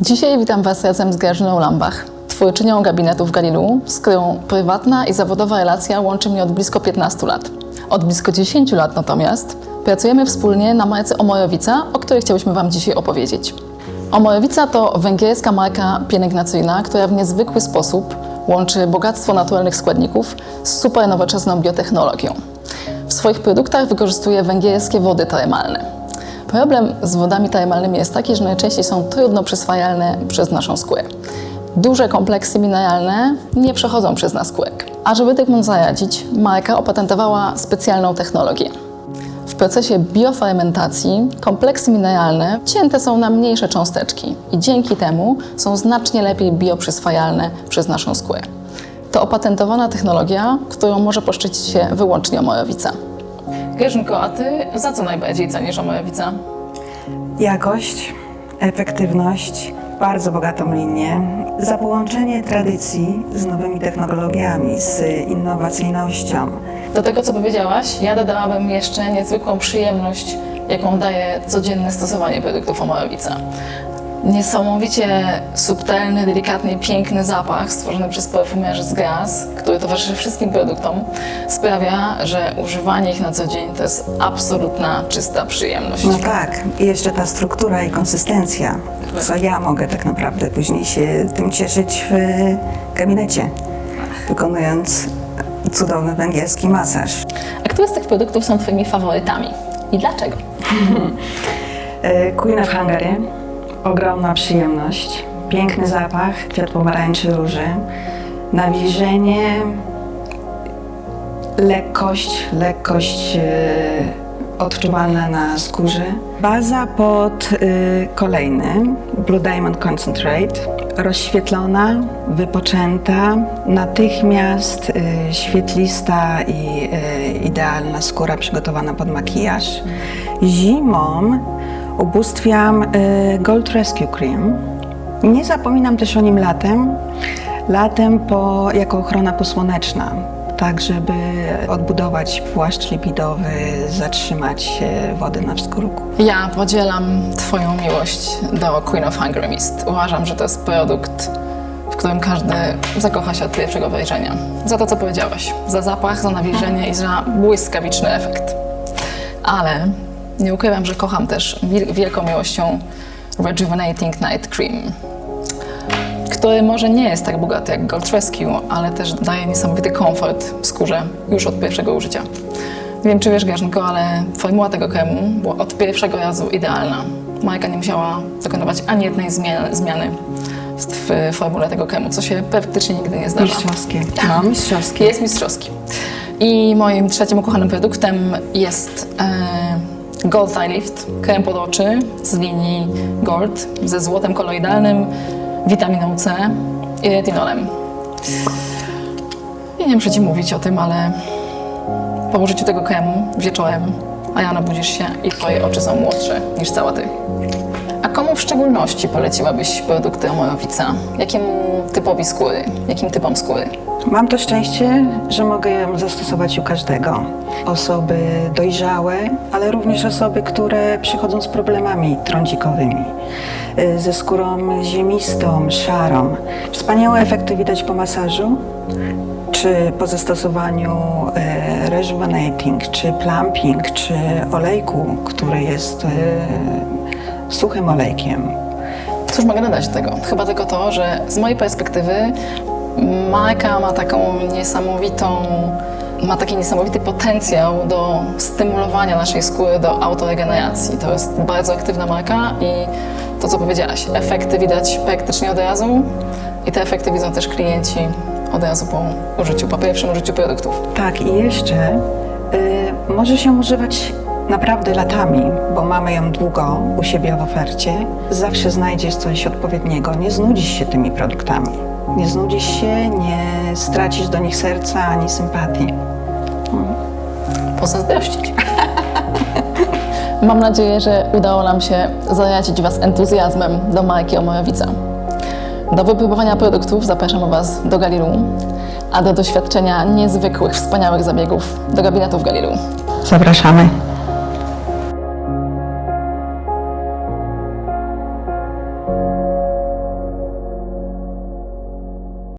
Dzisiaj witam Was razem z Grażyną Lambach, twórczynią gabinetu w Galilu, z którą prywatna i zawodowa relacja łączy mnie od blisko 15 lat. Od blisko 10 lat natomiast pracujemy wspólnie na marce Omojowica, o której chciałyśmy Wam dzisiaj opowiedzieć. Omojowica to węgierska marka pielęgnacyjna, która w niezwykły sposób łączy bogactwo naturalnych składników z super nowoczesną biotechnologią. W swoich produktach wykorzystuje węgierskie wody termalne. Problem z wodami termalnymi jest taki, że najczęściej są trudno przyswajalne przez naszą skórę. Duże kompleksy mineralne nie przechodzą przez nasz skórek. A żeby tym zaradzić, marka opatentowała specjalną technologię. W procesie biofermentacji kompleksy mineralne cięte są na mniejsze cząsteczki i dzięki temu są znacznie lepiej bioprzyswajalne przez naszą skórę. To opatentowana technologia, którą może poszczycić się wyłącznie Omojowica. Grażynko, a Ty za co najbardziej cenisz Omojowica? Jakość, efektywność, bardzo bogatą linię, za połączenie tradycji z nowymi technologiami, z innowacyjnością. Do tego, co powiedziałaś, ja dodałabym jeszcze niezwykłą przyjemność, jaką daje codzienne stosowanie produktów Omojowica. Niesamowicie subtelny, delikatny i piękny zapach stworzony przez perfumerzy z Gaz, który towarzyszy wszystkim produktom, sprawia, że używanie ich na co dzień to jest absolutna, czysta przyjemność. No tak, i jeszcze ta struktura i konsystencja, co ja mogę tak naprawdę później się tym cieszyć w gabinecie, wykonując cudowny węgierski masaż. A które z tych produktów są Twoimi faworytami? I dlaczego? E, Queen of Hungary, ogromna przyjemność, piękny zapach, kwiat pomarańczy róży, nawilżenie, lekkość, lekkość e, odczuwalna na skórze. Baza pod e, kolejny, Blue Diamond Concentrate, rozświetlona, wypoczęta, natychmiast e, świetlista i e, idealna skóra przygotowana pod makijaż. Zimą ubóstwiam e, Gold Rescue Cream. Nie zapominam też o nim latem. Latem po, jako ochrona posłoneczna, tak żeby odbudować płaszcz lipidowy, zatrzymać e, wodę na wskórku. Ja podzielam Twoją miłość do Queen of Hungry Mist. Uważam, że to jest produkt, w którym każdy zakocha się od pierwszego wejrzenia. Za to, co powiedziałaś. Za zapach, za nawilżenie i za błyskawiczny efekt. Ale nie ukrywam, że kocham też wielką miłością Rejuvenating Night Cream, który może nie jest tak bogaty jak Gold Rescue, ale też daje niesamowity komfort skórze już od pierwszego użycia. Nie wiem, czy wiesz, Grażynko, ale formuła tego kremu była od pierwszego razu idealna. Majka nie musiała dokonywać ani jednej zmiany, w formule tego kremu, co się praktycznie nigdy nie zdarza. Mistrzowskie. No, mistrzowskie. Jest mistrzowski. I moim trzecim ukochanym produktem jest e, Gold Eye Lift, krem pod oczy z linii Gold ze złotem koloidalnym, witaminą C i retinolem. I nie muszę Ci mówić o tym, ale po użyciu tego kremu wieczorem, a rano budzisz się i Twoje oczy są młodsze niż cała Ty. Komu w szczególności poleciłabyś produkty Omojowica? Jakiemu typowi skóry? Jakim typom skóry? Mam to szczęście, że mogę ją zastosować u każdego. Osoby dojrzałe, ale również osoby, które przychodzą z problemami trądzikowymi, y, ze skórą ziemistą, szarą. Wspaniałe efekty widać po masażu, czy po zastosowaniu e, rejuvenating, czy plumping, czy olejku, który jest e, suchym olejkiem. Cóż mogę dodać do tego? Chyba tylko to, że z mojej perspektywy marka ma taką niesamowitą, ma taki niesamowity potencjał do stymulowania naszej skóry do autoregeneracji. To jest bardzo aktywna marka i to, co powiedziałaś, efekty widać praktycznie od razu i te efekty widzą też klienci od razu po użyciu, po pierwszym użyciu produktów. Tak, i jeszcze y, może się używać naprawdę latami, bo mamy ją długo u siebie w ofercie. Zawsze znajdziesz coś odpowiedniego, nie znudzisz się tymi produktami. Nie znudzisz się, nie stracisz do nich serca ani sympatii. pozazdrościć. Mam nadzieję, że udało nam się zarazić Was entuzjazmem do marki Omojowica. Do wypróbowania produktów zapraszam Was do Galilu, a do doświadczenia niezwykłych, wspaniałych zabiegów do gabinetu w Galilu. Zapraszamy.